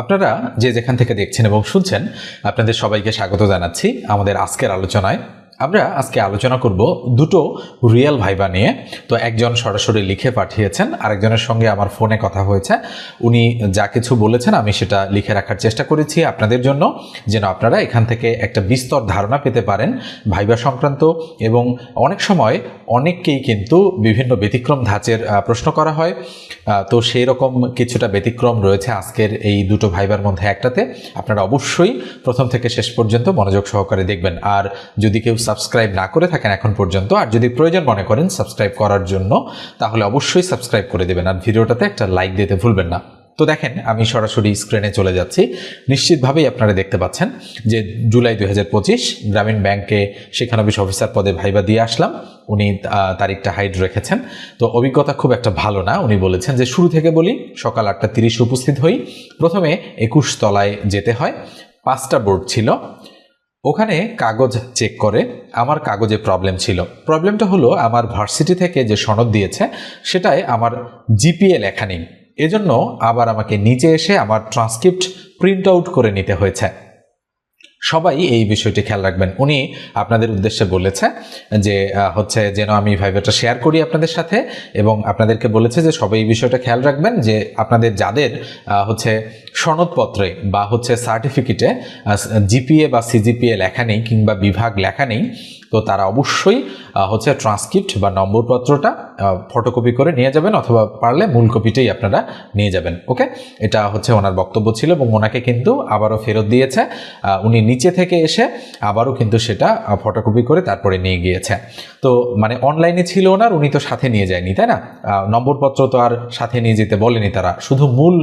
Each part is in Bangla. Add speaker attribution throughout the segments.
Speaker 1: আপনারা যে যেখান থেকে দেখছেন এবং শুনছেন আপনাদের সবাইকে স্বাগত জানাচ্ছি আমাদের আজকের আলোচনায়। আমরা আজকে আলোচনা করব দুটো রিয়েল ভাইবা নিয়ে। তো একজন সরাসরি লিখে পাঠিয়েছেন, আরেকজনের সঙ্গে আমার ফোনে কথা হয়েছে। উনি যা কিছু বলেছেন আমি সেটা লিখে রাখার চেষ্টা করেছি আপনাদের জন্য, যেন আপনারা এখান থেকে একটা বিস্তর ধারণা পেতে পারেন ভাইবা সংক্রান্ত এবং অনেক সময় অনেককেই কিন্তু বিভিন্ন ব্যতিক্রম ধাঁচের প্রশ্ন করা হয়। তো সেই রকম কিছুটা ব্যতিক্রম রয়েছে আজকের এই দুটো ভাইবার মধ্যে একটাতে। আপনারা অবশ্যই প্রথম থেকে শেষ পর্যন্ত মনোযোগ সহকারে দেখবেন। আর যদি কেউ সাবস্ক্রাইব না করে থাকেন এখন পর্যন্ত, আর যদি প্রয়োজন মনে করেন সাবস্ক্রাইব করার জন্য, তাহলে অবশ্যই সাবস্ক্রাইব করে দেবেন, আর ভিডিওটাতে একটা লাইক দিতে ভুলবেন না। তো দেখেন, আমি সরাসরি স্ক্রিনে চলে যাচ্ছি। নিশ্চিতভাবেই আপনারা দেখতে পাচ্ছেন যে জুলাই দুই হাজার পঁচিশ গ্রামীণ ব্যাংকে শিক্ষানবিশ অফিসার পদে ভাইবা দিয়ে আসলাম। উনি তারিখটা হাইড রেখেছেন। তো অভিজ্ঞতা খুব একটা ভালো না। উনি বলেছেন যে শুরু থেকে বলি, সকাল আটটা তিরিশে উপস্থিত হই। প্রথমে একুশ তলায় যেতে হয়। পাঁচটা বোর্ড ছিল। ওখানে কাগজ চেক করে আমার কাগজে প্রবলেম ছিল। প্রবলেমটা হলো আমার ভার্সিটি থেকে যে সনদ দিয়েছে, সেটাই আমার জিপিএ লেখা নেই। এজন্য আবার আমাকে নিচে এসে আমার ট্রান্সক্রিপ্ট প্রিন্ট আউট করে নিতে হয়েছে। সবাই এই বিষয়টি খেয়াল রাখবেন। উনি আপনাদের উদ্দেশ্যে বলেছে যে হচ্ছে যেন আমি ভাইভাটা শেয়ার করি আপনাদের সাথে এবং আপনাদেরকে বলেছে যে, সবাই এই বিষয়টা খেয়াল রাখবেন যে, আপনাদের যাদের হচ্ছে সনদপত্রে বা হচ্ছে সার্টিফিকেটে জিপিএ বা সিজিপিএ লেখা নেই কিংবা বিভাগ লেখা নেই, তো তারা অবশ্যই হচ্ছে ট্রান্সক্রিপ্ট বা নম্বরপত্রটা ফটোকপি করে নিয়ে যাবেন অথবা পারলে মূল কপিটাই আপনারা নিয়ে যাবেন ওকে এটা হচ্ছে ওনার বক্তব্য ছিল এবং ওনাকে কিন্তু আবারও ফেরত দিয়েছে। উনি নিচে থেকে এসে আবারও কিন্তু সেটা ফটোকপি করে তারপরে নিয়ে গিয়েছে। তো মানে অনলাইনে ছিল ওনার, উনি তো সাথে নিয়ে যায়নি, তাই না? নম্বরপত্র তো আর সাথে নিয়ে যেতে বলেনি তারা, শুধু মূল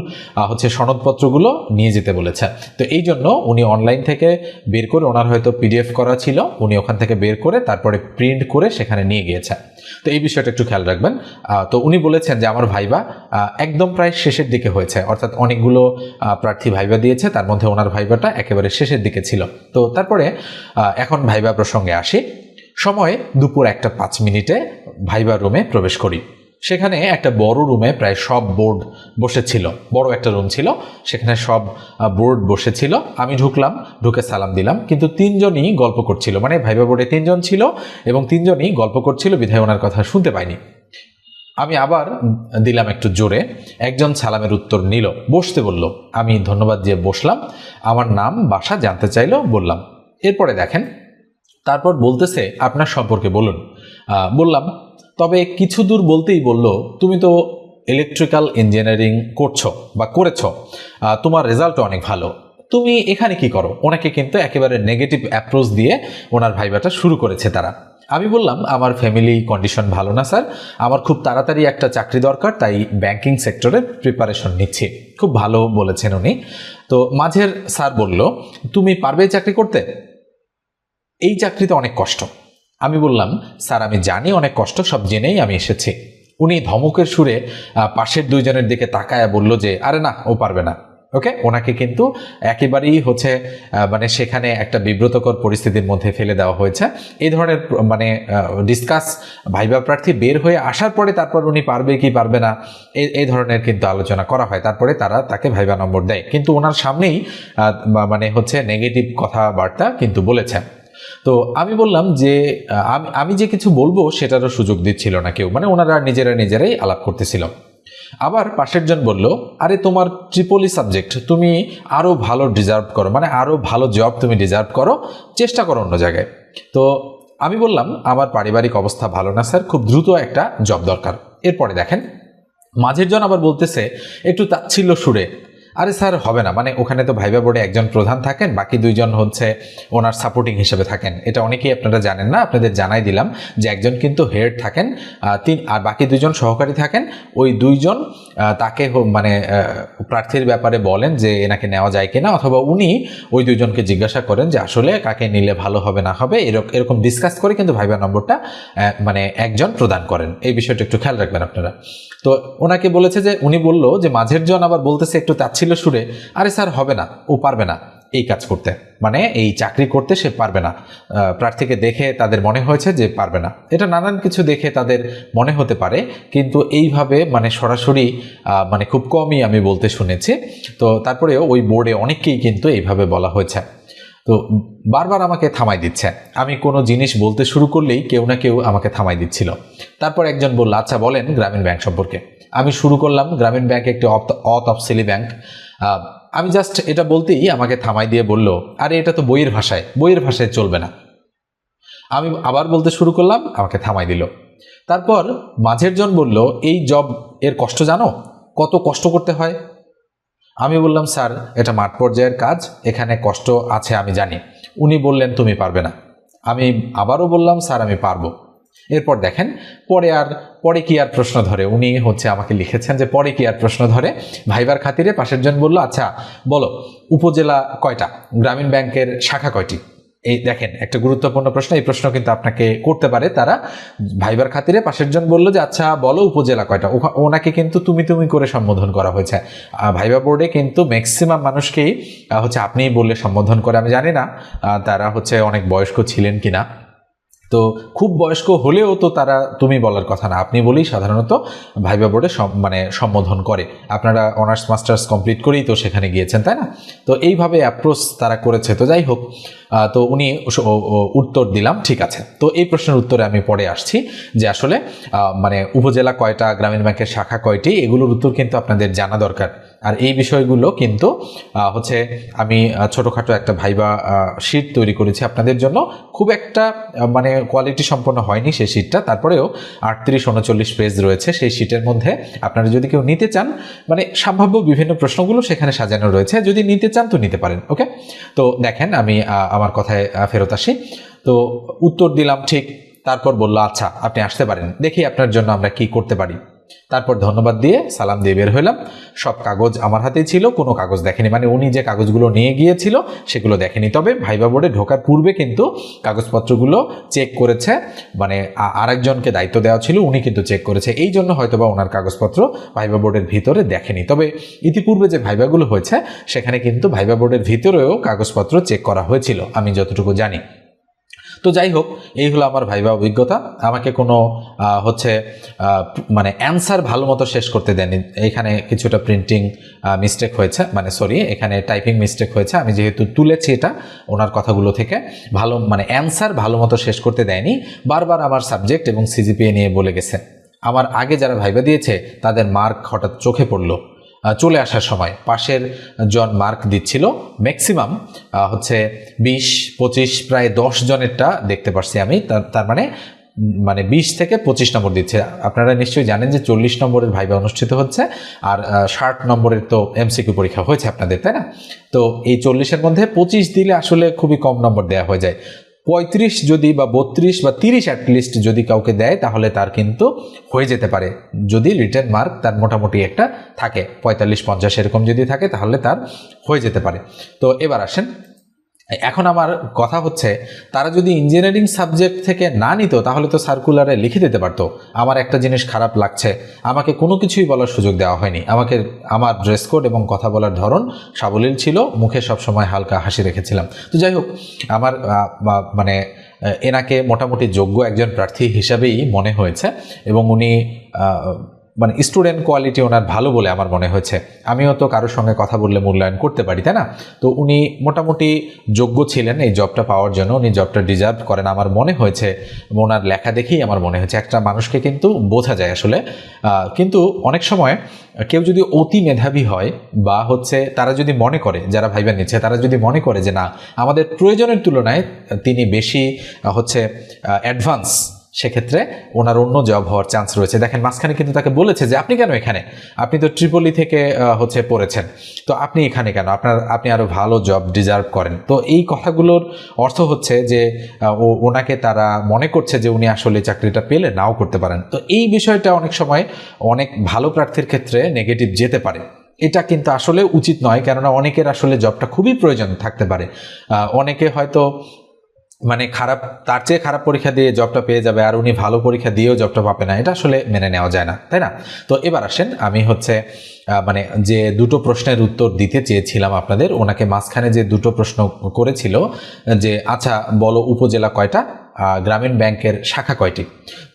Speaker 1: হচ্ছে সনদপত্রগুলো নিয়ে যেতে বলেছে। তো এই জন্য উনি অনলাইন থেকে বের করে ওনার হয়তো পিডিএফ করা ছিল, উনি ওখান থেকে বের করে তারপরে প্রিন্ট করে সেখানে নিয়ে গিয়েছে। তো এই বিষয়টা একটু খেয়াল রাখবেন। তো উনি বলেছেন যে আমার ভাইবা একদম প্রায় শেষের দিকে হয়েছে। অর্থাৎ অনেকগুলো প্রার্থী ভাইবা দিয়েছে, তার মধ্যে ওনার ভাইবাটা একেবারে শেষের দিকে ছিল। তো তারপরে এখন ভাইবা প্রসঙ্গে আসি। সময় দুপুর একটা পাঁচ মিনিটে ভাইবা রুমে প্রবেশ করি। সেখানে একটা বড় রুমে প্রায় সব বোর্ড বসেছিল। বড় একটা রুম ছিল। সেখানে সব বোর্ড বসেছিল। আমি ঢুকলাম, ঢুকে সালাম দিলাম। কিন্তু তিনজনই গল্প করছিল। মানে ভাইবা বোর্ডে তিনজন ছিল এবং তিনজনই গল্প করছিল, বিধায় ওনার কথা শুনতে পাইনি। আমি আবার দিলাম একটু জোরে। একজন সালামের উত্তর নিল। বসতে বলল, আমি ধন্যবাদ দিয়ে বসলাম। আমার নাম বাসা জানতে চাইলো, বললাম। এরপরে দেখেন, তারপর বলতেছে, আপনার সম্পর্কে বলুন। বললাম তবে কিছু দূর বলতেই বলল, তুমি তো ইলেকট্রিক্যাল ইঞ্জিনিয়ারিং করছ বা করেছ তোমার রেজাল্টও অনেক ভালো। তুমি এখানে কি করো? ওনাকে কিন্তু একেবারে নেগেটিভ অ্যাপ্রোচ দিয়ে ওনার ভাইবাটা শুরু করেছে তারা। আমি বললাম, আমার ফ্যামিলি কন্ডিশন ভালো না স্যার আমার খুব তাড়াতাড়ি একটা চাকরি দরকার, তাই ব্যাংকিং সেক্টরে প্রিপারেশন নিচ্ছি। খুব ভালো বলেছেন উনি। তো মাঝের স্যার বলল, তুমি পারবে চাকরি করতে? এই চাকরিতে অনেক কষ্ট। আমি বললাম, স্যার, আমি জানি অনেক কষ্ট, সব জেনেই আমি এসেছি। উনি ধমকের সুরে পাশের দুইজনের দিকে তাকায়া বলল যে, আরে না, ও পারবে না। ওকে? ওনাকে কিন্তু একেবারেই হচ্ছে মানে সেখানে একটা বিব্রতকর পরিস্থিতির মধ্যে ফেলে দেওয়া হয়েছে। এই ধরনের মানে ডিসকাস ভাইবা প্রার্থী বের হয়ে আসার পরে তারপর উনি পারবে কি পারবে না এই এই ধরনের কিন্তু আলোচনা করা হয়। তারপরে তারা তাকে ভাইবা নম্বর দেয়। কিন্তু ওনার সামনেই মানে হচ্ছে নেগেটিভ কথাবার্তা কিন্তু বলেছে তো আমি বললাম যে আমি আমি যে কিছু বলব সেটারও সুযোগ দিচ্ছিল না কেউ। মানে ওনারা নিজেরা নিজেরাই আলাপ করতেছিল। আবার পাশের জন বলল, আরে, তোমার ট্রিপলি সাবজেক্ট তুমি আরও ভালো ডিজার্ভ করো মানে আরও ভালো জব তুমি ডিজার্ভ করো, চেষ্টা করো অন্য জায়গায়। তো আমি বললাম, আমার পারিবারিক অবস্থা ভালো না, স্যার, খুব দ্রুত একটা জব দরকার। এরপরে দেখেন, মাঝের জন আবার বলতেছে, একটু তাচ্ছিল্য সুরে। আরে স্যার, হবে না। মানে ওখানে তো ভাইবা বোর্ডে একজন প্রধান থাকেন, বাকি দুইজন হচ্ছে ওনার সাপোর্টিং হিসেবে থাকেন। এটা অনেকেই আপনারা জানেন না, আপনাদের জানাই দিলাম যে একজন কিন্তু হেড থাকেন তিন, আর বাকি দুইজন সহকারী থাকেন। ওই দুইজন তাকে মানে প্রার্থীর ব্যাপারে বলেন যে এনাকে নেওয়া যায় কিনা, অথবা উনি ওই দুইজনকে জিজ্ঞাসা করেন যে আসলে কাকে নিলে ভালো হবে, না হবে এরকম এরকম ডিসকাস করে কিন্তু ভাইবা নম্বরটা মানে একজন প্রদান করেন। এই বিষয়টা একটু খেয়াল রাখবেন আপনারা। তো ওনাকে বলেছে যে, উনি বলল যে, মাঝের জন আবার বলতেছে একটু তাচ্ছিল সুরে, আরে স্যার, হবে না, ও পারবে না এই কাজ করতে। মানে এই চাকরি করতে সে পারবে না। প্রার্থীকে দেখে তাদের মনে হয়েছে যে পারবে না। এটা নানান কিছু দেখে তাদের মনে হতে পারে, কিন্তু এইভাবে মানে সরাসরি মানে খুব কমই আমি বলতে শুনেছি। তো তারপরেও ওই বোর্ডে অনেককেই কিন্তু এইভাবে বলা হয়েছে। তো বারবার আমাকে থামাই দিচ্ছে। আমি কোনো জিনিস বলতে শুরু করলেই কেউ না কেউ আমাকে থামাই দিচ্ছিল। তারপর একজন বলল আচ্ছা বলেন গ্রামীণ ব্যাংক সম্পর্কে। আমি শুরু করলাম, গ্রামীণ ব্যাংক একটি অত- অতফসিলি ব্যাংক। আমি জাস্ট এটা বলতেই আমাকে থামাই দিয়ে বলল, আরে, এটা তো বইয়ের ভাষায় বইয়ের ভাষায় চলবে না। আমি আবার বলতে শুরু করলাম, আমাকে থামাই দিল। তারপর মাঝের জন বলল, এই জব এর কষ্ট জানো? কত কষ্ট করতে হয়? আমি বললাম, স্যার, এটা মাঠ পর্যায়ের কাজ, এখানে কষ্ট আছে, আমি জানি। উনি বললেন, তুমি পারবে না। আমি আবারও বললাম, স্যার, আমি পারব। এরপর দেখেন, পরে আর, পরে কি আর প্রশ্ন ধরে? উনি হচ্ছে আমাকে লিখেছেন যে, পরে কি আর প্রশ্ন ধরে? ভাইবার খাতিরে পাশের জন বলল আচ্ছা বলো, উপজেলা কয়টা? গ্রামীণ ব্যাংকের শাখা কয়টি? এই দেখেন, একটা গুরুত্বপূর্ণ প্রশ্ন, এই প্রশ্ন কিন্তু আপনাকে করতে পারে তারা। ভাইবার খাতিরে পাশের জন বলল যে আচ্ছা বলো উপজেলা কয়টা? ওনাকে কিন্তু তুমি তুমি করে সম্বোধন করা হয়েছে। ভাইবা বোর্ডে কিন্তু ম্যাক্সিমাম মানুষকেই হচ্ছে আপনিই বললে সম্বোধন করে। আমি জানি না তারা হচ্ছে অনেক বয়স্ক ছিলেন কিনা। তো খুব বয়স্ক হলেও তো তারা তুমি বলার কথা না। আপনি বলেই সাধারণত ভাইবা বোর্ডে মানে সম্বোধন করে। আপনারা অনার্স মাস্টার্স কমপ্লিট করেই তো সেখানে গিয়েছেন, তাই না? তো এইভাবে অ্যাপ্রোচ তারা করেছে। তো যাই হোক তো উনি উত্তর দিলাম ঠিক আছে। তো এই প্রশ্নের উত্তরে আমি পরে আসছি যে আসলে মানে উপজেলা কয়টা গ্রামীণ ব্যাংকের শাখা কয়টি এগুলোর উত্তর কিন্তু আপনাদের জানা দরকার। আর এই বিষয়গুলো কিন্তু হচ্ছে আমি ছোটোখাটো একটা ভাইবা শিট তৈরি করেছি আপনাদের জন্য। খুব একটা মানে কোয়ালিটি সম্পন্ন হয়নি সেই শিটটা তারপরেও আটত্রিশ উনচল্লিশ পেজ রয়েছে সেই শিটের মধ্যে। আপনারা যদি কেউ নিতে চান মানে সম্ভাব্য বিভিন্ন প্রশ্নগুলো সেখানে সাজানো রয়েছে। যদি নিতে চান তো নিতে পারেন ওকে তো দেখেন আমি আহ, আমার কথায় ফেরত আসি। তো উত্তর দিলাম, ঠিক। তারপর বলল আচ্ছা আপনি আসতে পারেন। দেখি আপনার জন্য আমরা কি করতে পারি। তারপর ধন্যবাদ দিয়ে সালাম দিয়ে বের হইলাম। সব কাগজ আমার হাতেই ছিল, কোনো কাগজ দেখেনি। মানে উনি যে কাগজগুলো নিয়ে গিয়েছিল, সেগুলো দেখেনি। তবে ভাইবা বোর্ডে ঢোকার পূর্বে কিন্তু কাগজপত্রগুলো চেক করেছে। মানে আরেকজনকে দায়িত্ব দেওয়া ছিল, উনি কিন্তু চেক করেছে। এই জন্য হয়তোবা ওনার কাগজপত্র ভাইবা বোর্ডের ভিতরে দেখেনি। তবে ইতিপূর্বে যে ভাইবাগুলো হয়েছে, সেখানে কিন্তু ভাইবা বোর্ডের ভিতরেও কাগজপত্র চেক করা হয়েছিল, আমি যতটুকু জানি। তো যাই হোক, এই হলো আমার ভাইবা অভিজ্ঞতা। আমাকে কোনো হচ্ছে মানে অ্যান্সার ভালো মতো শেষ করতে দেয়নি। এখানে কিছুটা প্রিন্টিং মিস্টেক হয়েছে। মানে সরি এখানে টাইপিং মিস্টেক হয়েছে। আমি যেহেতু তুলেছি এটা, ওনার কথাগুলো থেকে ভালো মানে অ্যান্সার ভালো মতো শেষ করতে দেয়নি। বারবার আমার সাবজেক্ট এবং সিজিপিএ নিয়ে বলে গেছে। আমার আগে যারা ভাইবা দিয়েছে, তাদের মার্ক হঠাৎ চোখে পড়ল। চলে আসার সময়। পাশের জন মার্ক দিচ্ছিল। ম্যাক্সিমাম হচ্ছে বিশ, পঁচিশ, প্রায় দশ জনেরটা দেখতে পারছি আমি। তার মানে মানে বিশ থেকে পঁচিশ নম্বর দিচ্ছে। আপনারা নিশ্চয়ই জানেন যে চল্লিশ নম্বরের ভাইবা অনুষ্ঠিত হচ্ছে, আর ষাট নম্বরের তো এমসিকিউ পরীক্ষা হয়েছে আপনাদের, তাই না? তো এই চল্লিশের মধ্যে পঁচিশ দিলে আসলে খুবই কম নম্বর দেওয়া হয়ে যায়। পঁয়ত্রিশ যদি বা বত্রিশ বা তিরিশ অ্যাটলিস্ট যদি কাউকে দেয়, তাহলে তার কিন্তু হয়ে যেতে পারে। যদি রিটার্ন মার্ক তার মোটামুটি একটা থাকে। পঁয়তাল্লিশ, পঞ্চাশ এরকম যদি থাকে, তাহলে তার হয়ে যেতে পারে। তো এবার আসেন এখন আমার কথা হচ্ছে, তারা যদি ইঞ্জিনিয়ারিং সাবজেক্ট থেকে না নিত, তাহলে তো সার্কুলারে লিখে দিতে পারতো। আমার একটা জিনিস খারাপ লাগছে। আমাকে কোনো কিছুই বলার সুযোগ দেওয়া হয়নি। আমাকে, আমার ড্রেস কোড এবং কথা বলার ধরন সাবলীল ছিল। মুখে সবসময় হালকা হাসি রেখেছিলাম। তো যাই হোক, আমার মানে এনাকে মোটামুটি যোগ্য একজন প্রার্থী হিসাবেই মনে হয়েছে এবং উনি মানে স্টুডেন্ট কোয়ালিটি ওনার ভালো বলে আমার মনে হয়েছে। আমিও তো কারোর সঙ্গে কথা বললে মূল্যায়ন করতে পারি, তাই না? তো উনি মোটামুটি যোগ্য ছিলেন এই জবটা পাওয়ার জন্য, উনি জবটা ডিজার্ভ করেন। আমার মনে হয়েছে, ওনার লেখা দেখেই আমার মনে হয়েছে, একটা মানুষকে কিন্তু বোঝা যায় আসলে। কিন্তু অনেক সময় কেউ যদি অতি মেধাবী হয় বা হচ্ছে তারা যদি মনে করে, যারা ভাইবা নিচ্ছে, তারা যদি মনে করে যে না, আমাদের প্রয়োজনের তুলনায় তিনি বেশি হচ্ছে অ্যাডভান্স সেক্ষেত্রে ওনার অন্য জব হওয়ার চান্স রয়েছে। দেখেন, মাঝখানে কিন্তু তাকে বলেছে যে, আপনি কেন এখানে? আপনি তো ট্রিপলি থেকে হচ্ছে পড়েছেন। তো আপনি এখানে কেন? আপনার, আপনি আরও ভালো জব ডিজার্ভ করেন। তো এই কথাগুলোর অর্থ হচ্ছে যে ও, ওনাকে তারা মনে করছে যে, উনি আসলে চাকরিটা পেলে নাও করতে পারেন। তো এই বিষয়টা অনেক সময় অনেক ভালো প্রার্থীর ক্ষেত্রে নেগেটিভ যেতে পারে। এটা কিন্তু আসলে উচিত নয়, কেননা অনেকের আসলে জবটা খুবই প্রয়োজন থাকতে পারে। অনেকে হয়তো মানে খারাপ, তার চেয়ে খারাপ পরীক্ষা দিয়ে জবটা পেয়ে যাবে আর উনি ভালো পরীক্ষা দিয়েও জবটা পাবে না, এটা আসলে মেনে নেওয়া যায় না, তাই না? তো এবার আসেন, আমি হচ্ছে মানে যে দুটো প্রশ্নের উত্তর দিতে চেয়েছিলাম আপনাদের, ওনাকে মাঝখানে যে দুটো প্রশ্ন করেছিল, যে আচ্ছা বলো উপজেলা কয়টা গ্রামীণ ব্যাংকের শাখা কয়টি?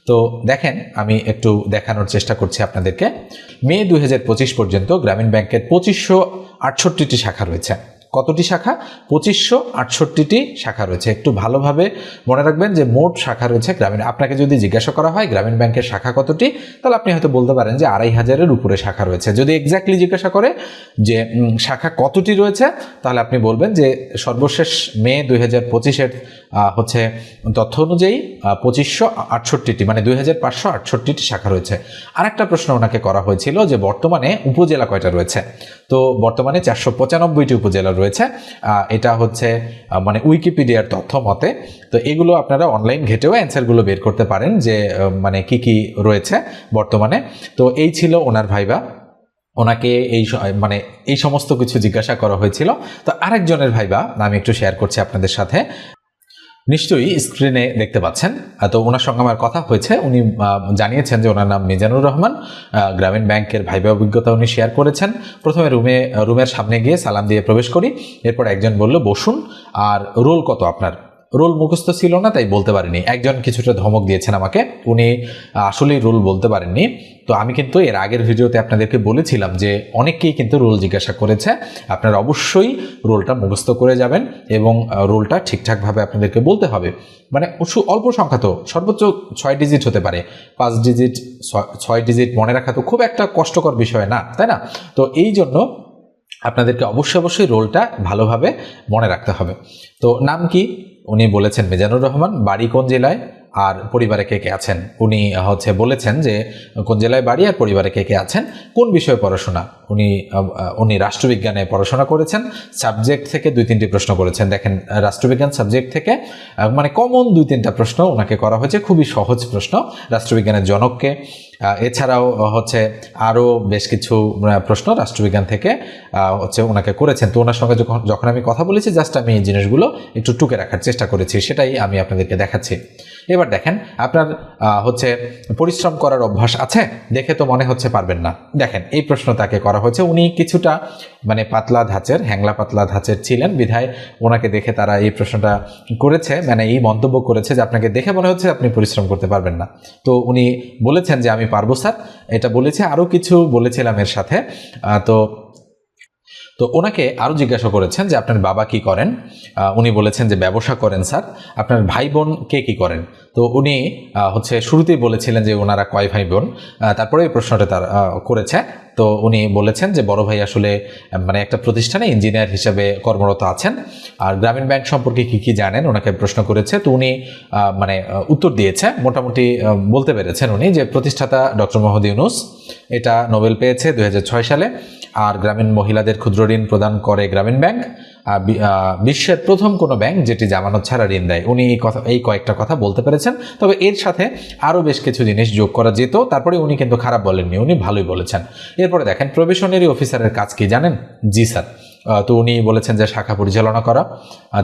Speaker 1: তো দেখেন, আমি একটু দেখানোর চেষ্টা করছি আপনাদেরকে, মে দু হাজার পঁচিশ পর্যন্ত গ্রামীণ ব্যাংকের পঁচিশশো আটষট্টিটি শাখা রয়েছে। কতটি শাখা? পঁচিশশো আটষট্টিটি শাখা রয়েছে। একটু ভালোভাবে মনে রাখবেন যে মোট শাখা রয়েছে গ্রামীণ। আপনাকে যদি জিজ্ঞাসা করা হয় গ্রামীণ ব্যাংকের শাখা কতটি, তাহলে আপনি হয়তো বলতে পারেন যে আড়াই হাজারের উপরে শাখা রয়েছে। যদি এক্স্যাক্টলি জিজ্ঞাসা করে যে শাখা কতটি রয়েছে, তাহলে আপনি বলবেন যে সর্বশেষ মে দুই হাজার পঁচিশের হচ্ছে তথ্য অনুযায়ী পঁচিশশো আটষট্টিটি মানে দুই হাজার পাঁচশো আটষট্টিটি শাখা রয়েছে। আরেকটা প্রশ্ন ওনাকে করা হয়েছিল যে বর্তমানে উপজেলা কয়টা রয়েছে? তো বর্তমানে চারশো পঁচানব্বইটি উপজেলা রয়েছে। এটা হচ্ছে মানে উইকিপিডিয়ার তথ্য মতে, তো এগুলো আপনারা অনলাইন ঘেটেও অ্যান্সারগুলো বের করতে পারেন যে মানে কি কি রয়েছে বর্তমানে। তো এই ছিল ওনার ভাইবা। ওনাকে এই মানে এই সমস্ত কিছু জিজ্ঞাসা করা হয়েছিল। তো আরেকজনের ভাইবা, আমি একটু শেয়ার করছি আপনাদের সাথে। নিশ্চয়ই স্ক্রিনে দেখতে পাচ্ছেন। তো ওনার সঙ্গে আমার কথা হয়েছে। উনি জানিয়েছেন যে ওনার নাম মিজানুর রহমান। গ্রামীণ ব্যাংকের ভাইবা অভিজ্ঞতা উনি শেয়ার করেছেন। প্রথমে রুমে রুমের সামনে গিয়ে সালাম দিয়ে প্রবেশ করি। এরপর একজন বলল, বসুন, আর রোল কত আপনার? রোল মুখস্থ ছিল না, তাই বলতে পারিনি। একজন কিছুটা ধমক দিয়েছেন আমাকে, উনি আসলেই রোল বলতে পারেননি। তো আমি কিন্তু এর আগের ভিডিওতে আপনাদেরকে বলেছিলাম যে অনেকেই কিন্তু রোল জিজ্ঞাসা করেছে, আপনারা অবশ্যই রোলটা মুখস্থ করে যাবেন এবং রোলটা ঠিকঠাকভাবে আপনাদেরকে বলতে হবে। মানে অল্প সংখ্যা তো, সর্বোচ্চ ছয় ডিজিট হতে পারে। পাঁচ ডিজিট ছয় ডিজিট মনে রাখা তো খুব একটা কষ্টকর বিষয় না, তাই না? তো এই জন্য আপনাদেরকে অবশ্যই অবশ্যই রোলটা ভালোভাবে মনে রাখতে হবে। তো নাম কি? উনি বলেছেন মিজানুর রহমান, বাড়ি কোন জেলায় আর পরিবারে কে কে আছেন? উনি হচ্ছে বলেছেন যে, কোন জেলায় বাড়ি আর পরিবারে কে কে আছেন, কোন বিষয়ে পড়াশোনা? উনি উনি রাষ্ট্রবিজ্ঞানে পড়াশোনা করেছেন, সাবজেক্ট থেকে দুই তিনটি প্রশ্ন করেছেন। দেখেন, রাষ্ট্রবিজ্ঞান সাবজেক্ট থেকে মানে কমন দুই তিনটা প্রশ্ন ওনাকে করা হয়েছে, খুবই সহজ প্রশ্ন। রাষ্ট্রবিজ্ঞানের জনককে এছাড়াও হচ্ছে আরও বেশ কিছু প্রশ্ন রাষ্ট্রবিজ্ঞান থেকে হচ্ছে ওনাকে করেছেন। তো ওনার সঙ্গে যখন যখন আমি কথা বলেছি জাস্ট আমি এই জিনিসগুলো একটু টুকে রাখার চেষ্টা করেছি, সেটাই আমি আপনাদেরকে দেখাচ্ছি। এবার দেখেন, আপনার হচ্ছে পরিশ্রম করার অভ্যাস আছে, দেখে তো মনে হচ্ছে পারবেন না। দেখেন, এই প্রশ্ন তাকে করা হয়েছে। উনি কিছুটা মানে পাতলা ধাঁচের, হ্যাংলা পাতলা ধাঁচের ছিলেন। বিধায় ওনাকে দেখে তারা এই প্রশ্নটা করেছে মানে এই মন্তব্য করেছে যে আপনাকে দেখে মনে হচ্ছে আপনি পরিশ্রম করতে পারবেন না। তো উনি বলেছেন যে আমি পারব, স্যার। এটা বলেছে আরও কিছু বলেছিলাম এর সাথে। তো তো ওনাকে আরও জিজ্ঞাসা করেছেন যে আপনার বাবা কি করেন? উনি বলেছেন যে ব্যবসা করেন স্যার। আপনার ভাই বোন কে কি করেন? তো উনি হচ্ছে শুরুতেই বলেছিলেন যে ওনারা কয় ভাই বোন তারপরে এই প্রশ্নটা তার করেছে। তো উনি বলেছেন যে বড় ভাই আসলে মানে একটা প্রতিষ্ঠানে ইঞ্জিনিয়ার হিসেবে কর্মরত আছেন। আর গ্রামীণ ব্যাংক সম্পর্কে কি কি জানেন? ওনাকে প্রশ্ন করেছে। তো উনি মানে উত্তর দিয়েছে। মোটামুটি বলতে পেরেছেন উনি যে প্রতিষ্ঠাতা ডক্টর মোহাম্মদ ইউনুস, এটা নোবেল পেয়েছে দু হাজার ছয় সালে। আর গ্রামীণ মহিলাদের ক্ষুদ্র ঋণ প্রদান করে গ্রামীণ ব্যাংক। বিশ্বের প্রথম কোনো ব্যাংক যেটি জামানত ছাড়া ঋণ দেয়। উনি এই কথা, এই কয়েকটা কথা বলতে পেরেছেন। তবে এর সাথে আরও বেশ কিছু জিনিস যোগ করা যেত। তারপরে উনি কিন্তু খারাপ বলেননি, উনি ভালোই বলেছেন। এরপরে দেখেন প্রবেশনারি অফিসারের কাজ কি জানেন? জি, স্যার। তো উনি বলেছেন যে শাখা পরিচালনা করা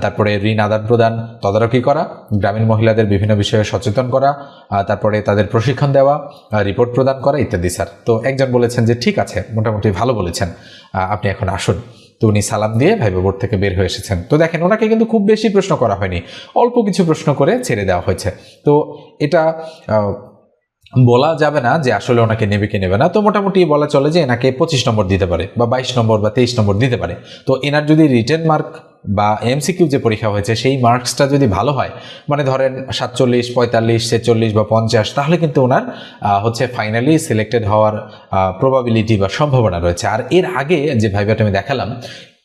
Speaker 1: তারপরে ঋণ আদান প্রদান, তদারকি করা, গ্রামীণ মহিলাদের বিভিন্ন বিষয়ে সচেতন করা তারপরে তাদের প্রশিক্ষণ দেওয়া রিপোর্ট প্রদান করা ইত্যাদি, স্যার। তো একজন বলেছেন যে ঠিক আছে, মোটামুটি ভালো বলেছেন আপনি এখন আসুন। তো উনি সালাম দিয়ে ভাইবা বোর্ড থেকে বের হয়ে এসেছেন। তো দেখেন, ওনাকে কিন্তু খুব বেশি প্রশ্ন করা হয়নি, অল্প কিছু প্রশ্ন করে ছেড়ে দেওয়া হয়েছে। তো এটা বলা যাবে না যে আসলে ওনাকে নেবে কি নেবে না। তো মোটামুটি বলা চলে যে এনাকে পঁচিশ নম্বর দিতে পারে বা বাইশ নম্বর বা তেইশ নম্বর দিতে পারে। তো এনার যদি রিটেন মার্ক বা এমসিকিউ যে পরীক্ষা হয়েছে, সেই মার্কসটা যদি ভালো হয় মানে ধরেন সাতচল্লিশ, পঁয়তাল্লিশ, ছেচল্লিশ বা পঞ্চাশ, তাহলে কিন্তু ওনার হচ্ছে ফাইনালি সিলেক্টেড হওয়ার প্রবাবিলিটি বা সম্ভাবনা রয়েছে। আর এর আগে যে ভাইবাটা আমি দেখালাম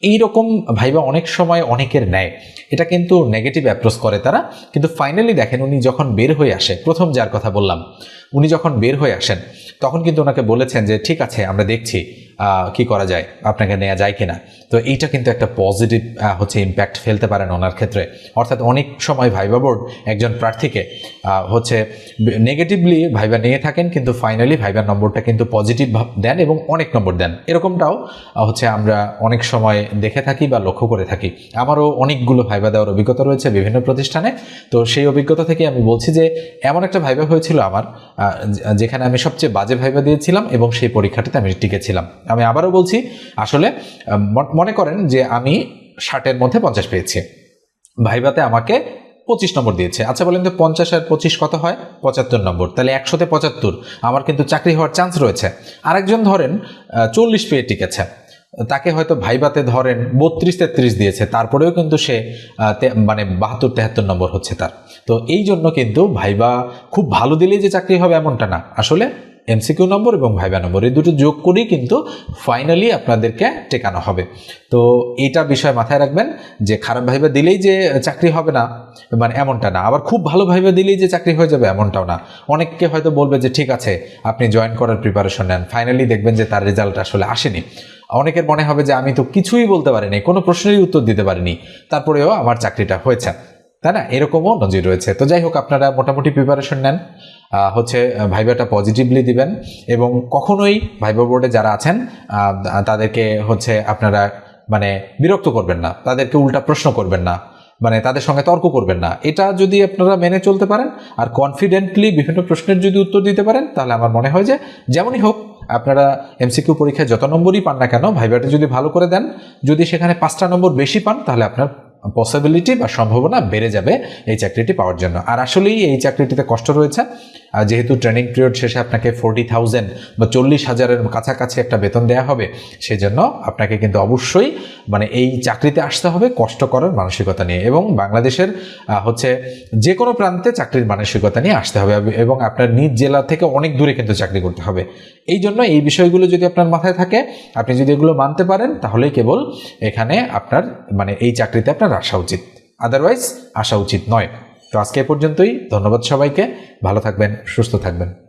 Speaker 1: এইরকম ভাইবা অনেক সময় অনেকের নেয়। এটা কিন্তু নেগেটিভ অ্যাপ্রোচ করে তারা। কিন্তু ফাইনালি দেখেন উনি যখন বের হয়ে আসে প্রথম যার কথা বললাম, উনি যখন বের হয়ে আসেন, তখন কিন্তু ওনাকে বলেছেন যে, ঠিক আছে, আমরা দেখছি। কি করা যায়, আপনাকে নেওয়া যায় কিনা। তো এইটা কিন্তু একটা পজিটিভ হচ্ছে ইম্প্যাক্ট ফেলতে পারেন ওনার ক্ষেত্রে। অর্থাৎ অনেক সময় ভাইবা বোর্ড একজন প্রার্থীকে হচ্ছে নেগেটিভলি ভাইবা নিয়ে থাকেন, কিন্তু ফাইনালি ভাইবার নম্বরটা কিন্তু পজিটিভ দেন এবং অনেক নম্বর দেন। এরকমটাও হচ্ছে আমরা অনেক সময় দেখে থাকি বা লক্ষ্য করে থাকি। আমারও অনেকগুলো ভাইবা দেওয়ার অভিজ্ঞতা রয়েছে বিভিন্ন প্রতিষ্ঠানে। তো সেই অভিজ্ঞতা থেকে আমি বলছি যে, এমন একটা ভাইবা হয়েছিল আমার যেখানে আমি সবচেয়ে বাজে ভাইবা দিয়েছিলাম এবং সেই পরীক্ষাটিতে আমি টিকেছিলাম। আমি আবারও বলছি, আসলে মনে করেন যে আমি ষাটের মধ্যে পঞ্চাশ পেয়েছি। ভাইবাতে আমাকে পঁচিশ নম্বর দিয়েছে। আচ্ছা বলেন তো, পঞ্চাশ আর পঁচিশ কত হয়? পঁচাত্তর নম্বর। তাহলে একশোতে পঁচাত্তর। আমার কিন্তু চাকরি হওয়ার চান্স রয়েছে। আরেকজন ধরেন চল্লিশ পেয়ে টিকেছে। তাকে হয়তো ভাইবাতে ধরেন বত্রিশ তেত্রিশ দিয়েছে। তারপরেও কিন্তু সে মানে বাহাত্তর তেহাত্তর নম্বর হচ্ছে তার। তো এই জন্য কিন্তু ভাইবা খুব ভালো দিলেই যে চাকরি হবে এমনটা না। আসলে এমসিকিউ নম্বর এবং ভাইবা নম্বর, এই দুটো যোগ করেই কিন্তু ফাইনালি আপনাদেরকে টেকানো হবে। তো এইটা বিষয় মাথায় রাখবেন যে খারাপ ভাইবা দিলেই যে চাকরি হবে না মানে এমনটা না। আবার খুব ভালো ভাইবা দিলেই যে চাকরি হয়ে যাবে এমনটাও না। অনেককে হয়তো বলবে যে, ঠিক আছে, আপনি জয়েন করার প্রিপারেশন নেন। ফাইনালি দেখবেন যে তার রেজাল্ট আসলে আসেনি। অনেকের মনে হবে যে, আমি তো কিছুই বলতে পারিনি, কোনো প্রশ্নেরই উত্তর দিতে পারিনি। তারপরেও আমার চাকরিটা হয়েছে। তাই না? এরকমও নজির রয়েছে। তো যাই হোক আপনারা মোটামুটি প্রিপারেশন নেন। হচ্ছে আহ, ভাইবাটা পজিটিভলি দিবেন এবং কখনোই ভাইবা বোর্ডে যারা আছেন তাদেরকে হচ্ছে আপনারা মানে বিরক্ত করবেন না। তাদেরকে উল্টা প্রশ্ন করবেন না। মানে তাদের সঙ্গে তর্ক করবেন না। এটা যদি আপনারা মেনে চলতে পারেন আর কনফিডেন্টলি বিভিন্ন প্রশ্নের যদি উত্তর দিতে পারেন তাহলে আমার মনে হয় যে যেমনই হোক আপনারা এমসিকিউ পরীক্ষায় যত নম্বরই পান না কেন ভাইবাটা যদি ভালো করে দেন যদি সেখানে পাঁচটা নম্বর বেশি পান তাহলে আপনার পসিবিলিটি বা সম্ভাবনা বেড়ে যাবে এই চাকরিটি পাওয়ার জন্য। আর আসলেই এই চাকরিটিতে কষ্ট রয়েছে। যেহেতু ট্রেনিং পিরিয়ড শেষে আপনাকে ফোরটি থাউজেন্ড বা চল্লিশ হাজারের কাছাকাছি একটা বেতন দেওয়া হবে, সেজন্য আপনাকে কিন্তু অবশ্যই মানে এই চাকরিতে আসতে হবে কষ্ট করার মানসিকতা নিয়ে এবং বাংলাদেশের হচ্ছে যে কোনো প্রান্তে চাকরির মানসিকতা নিয়ে আসতে হবে এবং আপনার নিজ জেলা থেকে অনেক দূরে কিন্তু চাকরি করতে হবে। এই জন্য এই বিষয়গুলো যদি আপনার মাথায় থাকে, আপনি যদি এগুলো মানতে পারেন, তাহলেই কেবল এখানে আপনার মানে এই চাকরিতে আপনার আসা উচিত। আদারওয়াইজ আসা উচিত নয়। তো আজকে পর্যন্তই। ধন্যবাদ সবাইকে। ভালো থাকবেন সুস্থ থাকবেন।